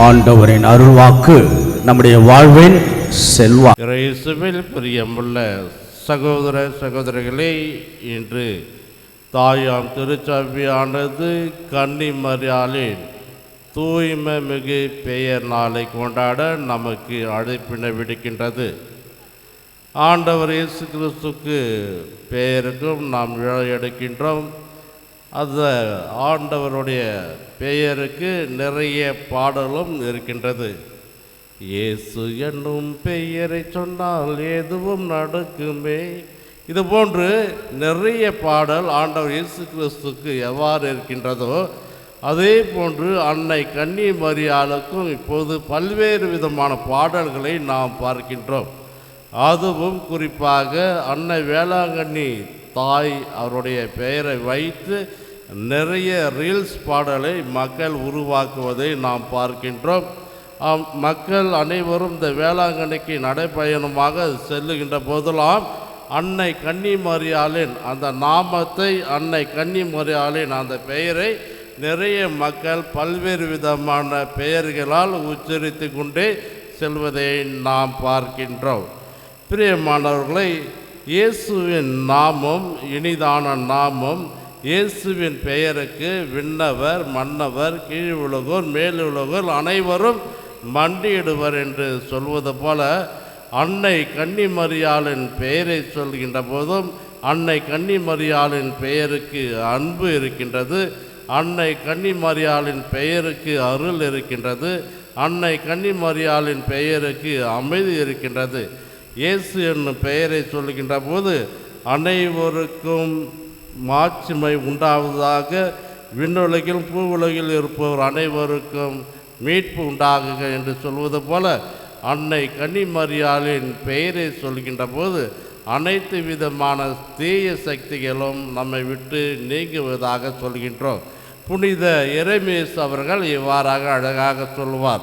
ஆண்டவரின் அருள்வாக்கு நம்முடைய வாழ்வின் செல்வா இயேசுவில் பிரியமுள்ள சகோதர சகோதரிகளே இன்று தாயாம் திருச்சபையானது கன்னிமரியாலின் தூய்மை மிகு பெயர் நாளை கொண்டாட நமக்கு அழைப்பினை விடுக்கின்றது. ஆண்டவர் இயேசு கிறிஸ்துக்கு பெயருக்கும் நாம் விழா எடுக்கின்றோம். அந்த ஆண்டவருடைய பெயருக்கு நிறைய பாடலும் இருக்கின்றது. இயேசு என்னும் பெயரை சொன்னால் எதுவும் நடக்குமே. இது போன்று நிறைய பாடல் ஆண்டவர் இயேசு கிறிஸ்துக்கு எவ்வாறு இருக்கின்றதோ அதே போன்று அன்னை கன்னி மரியாளுக்கும் இப்போது பல்வேறு விதமான பாடல்களை நாம் பார்க்கின்றோம். அதுவும் குறிப்பாக அன்னை வேளாங்கண்ணி தாய் அவருடைய பெயரை வைத்து நிறைய ரீல்ஸ் பாடலை மக்கள் உருவாக்குவதை நாம் பார்க்கின்றோம். மக்கள் அனைவரும் இந்த வேளாங்கண்ணிக்கு நடைப்பயணமாக செல்லுகின்ற போதெல்லாம் அன்னை கன்னிமரியாளின் அந்த நாமத்தை அன்னை கன்னிமரியாளின் அந்த பெயரை நிறைய மக்கள் பல்வேறு விதமான பெயர்களால் உச்சரித்து கொண்டே செல்வதை நாம் பார்க்கின்றோம். பிரியமானவர்களை இயேசுவின் நாமம் இனிதான நாமம் இயேசுவின் பெயருக்கு விண்ணவர் மன்னவர் கீழ் உலகோர் மேலுலகோர் அனைவரும் மண்டியிடுவர் என்று சொல்வது போல அன்னை கன்னிமரியாளின் பெயரை சொல்கின்ற போதும் அன்னை கன்னிமரியாளின் பெயருக்கு அன்பு இருக்கின்றது அன்னை கன்னிமரியாளின் பெயருக்கு அருள் இருக்கின்றது அன்னை கன்னிமரியாளின் பெயருக்கு அமைதி இருக்கின்றது. இயேசு என்னும் பெயரை சொல்கின்ற போது அனைவருக்கும் மாட்சிமை உண்டாவதாக விண்ணுலகில் பூ உலகில் இருப்பவர் அனைவருக்கும் மீட்பு உண்டாகுக என்று சொல்வது போல அன்னை கன்னிமரியாளின் பெயரை சொல்கின்ற போது அனைத்து விதமான தீய சக்திகளும் நம்மை விட்டு நீங்குவதாக சொல்கின்றோம். புனித எரேமியஸ் அவர்கள் இவ்வாறாக அழகாக சொல்வார்.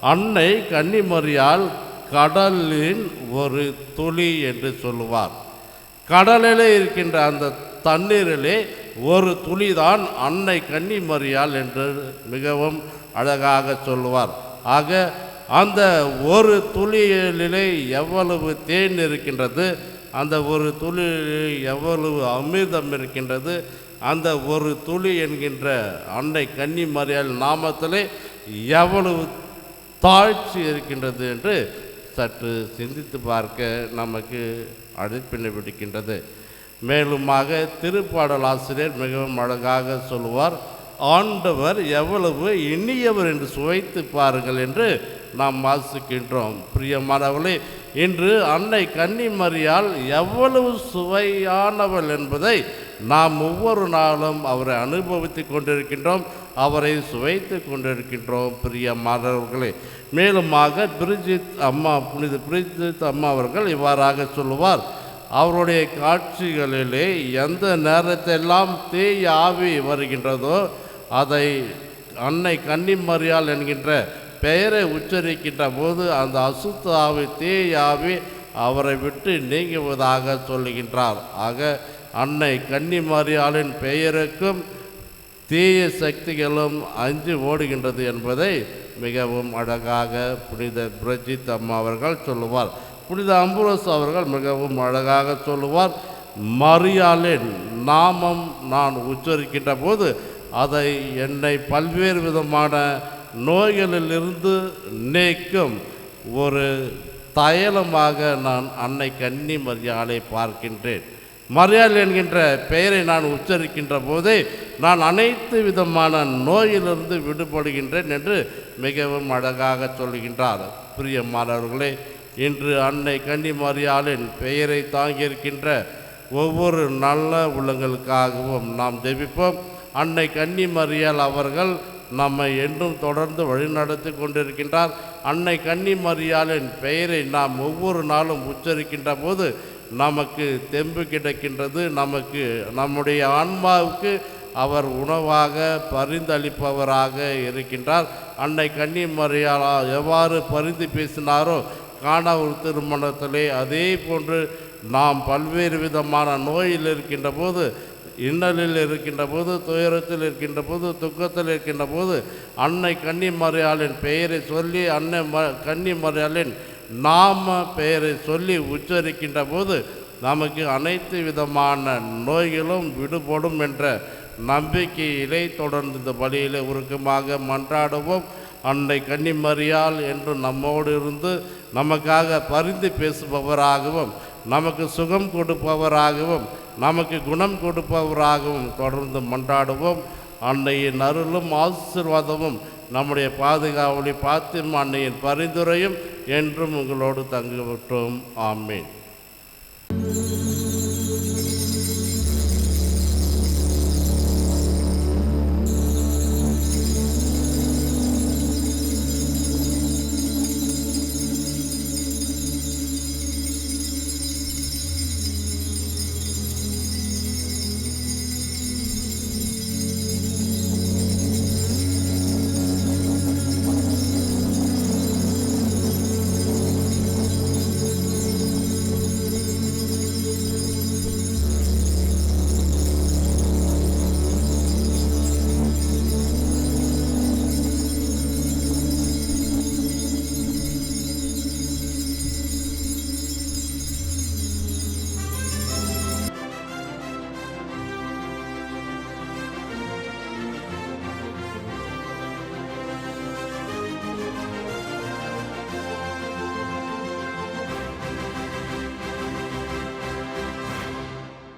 அன்னை கன்னிமரியால் கடலின் ஒரு துளி என்று சொல்லுவார். கடலிலே இருக்கின்ற அந்த தண்ணீரிலே ஒரு துளிதான் அன்னை கன்னிமரியால் என்று மிகவும் அழகாக சொல்லுவார். ஆக அந்த ஒரு துளியிலே எவ்வளவு தேன் இருக்கின்றது அந்த ஒரு துளியிலே எவ்வளவு அமிர்தம் இருக்கின்றது அந்த ஒரு துளி என்கின்ற அன்னை கன்னிமரியால் நாமத்திலே எவ்வளவு தாழ்ச்சி இருக்கின்றது என்று சற்று சிந்தித்து பார்க்க நமக்கு அழைப்பினை விடுக்கின்றது. மேலுமாக திருப்பாடல் ஆசிரியர் மிகவும் அழகாக சொல்லுவார் ஆண்டவர் எவ்வளவு இனியவர் என்று சுவைத்து பாருங்கள் என்று நாம் வாசிக்கின்றோம். பிரியமானவர்களே இன்று அன்னை கன்னிமரியால் எவ்வளவு சுவையானவள் என்பதை நாம் ஒவ்வொரு நாளும் அவரை அனுபவித்து கொண்டிருக்கின்றோம் அவரை சுவைத்து கொண்டிருக்கின்றோம். பிரியமானவர்களே மேலுமாக பிரிஜித் அம்மா புனித பிரிஜித் அம்மா அவர்கள் இவ்வாறாக சொல்லுவார் அவருடைய காட்சிகளிலே எந்த நேரத்தெல்லாம் தீய ஆவி வருகின்றதோ அதை அன்னை கன்னிமரியால் என்கின்ற பெயரை உச்சரிக்கின்ற போது அந்த அசுத்த ஆவி தீய ஆவி அவரை விட்டு நீங்குவதாக சொல்லுகின்றார். ஆக அன்னை கன்னிமரியாளின் பெயருக்கும் தீய சக்திகளும் அஞ்சு ஓடுகின்றது என்பதை மிகவும் அழகாக புனித பிரஜித் அம்மா அவர்கள் சொல்லுவார். புனித அம்புரோஸ் அவர்கள் மிகவும் அழகாக சொல்லுவார் மரியாலின் நாமம் நான் உச்சரிக்கின்ற போது அதை என்னை பல்வேறு விதமான நோய்களிலிருந்து நீக்கும் ஒரு தயலமாக நான் அன்னை கன்னி மரியாளை பார்க்கின்றேன். மரியாள் என்கின்ற பெயரை நான் உச்சரிக்கின்ற போதே நான் அனைத்து விதமான நோயிலிருந்து விடுபடுகின்றேன் என்று மிகவும் அழகாக சொல்கின்றார். பிரியமானவர்களே இன்று அன்னை கன்னிமாரியாளின் பெயரை தாங்கியிருக்கின்ற ஒவ்வொரு நல்ல உள்ளங்களுக்காகவும் நாம் ஜெபிப்போம். அன்னை கன்னிமரியாள் அவர்கள் நம்மை என்றும் தொடர்ந்து வழிநடத்தி கொண்டிருக்கின்றார். அன்னை கன்னிமரியாளின் பெயரை நாம் ஒவ்வொரு நாளும் உச்சரிக்கின்ற போது நமக்கு தெம்பு கிடைக்கின்றது. நமக்கு நம்முடைய ஆன்மாவுக்கு அவர் உணவாக பரிந்தளிப்பவராக இருக்கின்றார். அன்னை கன்னிமரியாளா எவ்வாறு பரிந்து பேசினாரோ காணவர் திருமணத்திலே அதே போன்று நாம் பல்வேறு விதமான நோயில் இருக்கின்ற போது இன்னலில் இருக்கின்ற போது துயரத்தில் இருக்கின்ற போது துக்கத்தில் இருக்கின்ற போது அன்னை கன்னிமரியாளின் பெயரை சொல்லி அன்னை ம கன்னிமரியாளின் நாம பெயரை சொல்லி உச்சரிக்கின்ற போது நமக்கு அனைத்து விதமான நோய்களும் விடுபடும் என்ற நம்பிக்கையிலே தொடர்ந்து இந்த வழியிலே உருக்கமாக மன்றாடுவோம். அன்னை கன்னிமரியால் என்று நம்மோடு இருந்து நமக்காக பரிந்து பேசுபவராகவும் நமக்கு சுகம் கொடுப்பவராகவும் நமக்கு குணம் கொடுப்பவராகவும் தொடர்ந்து மன்றாடுவோம். அன்னையின் அருளும் ஆசீர்வாதமும் நம்முடைய பாதுகாவலி பார்த்தும் அன்னையின் பரிந்துரையும் என்றும் உங்களோடு தங்கிவிட்டோம். ஆமேன்.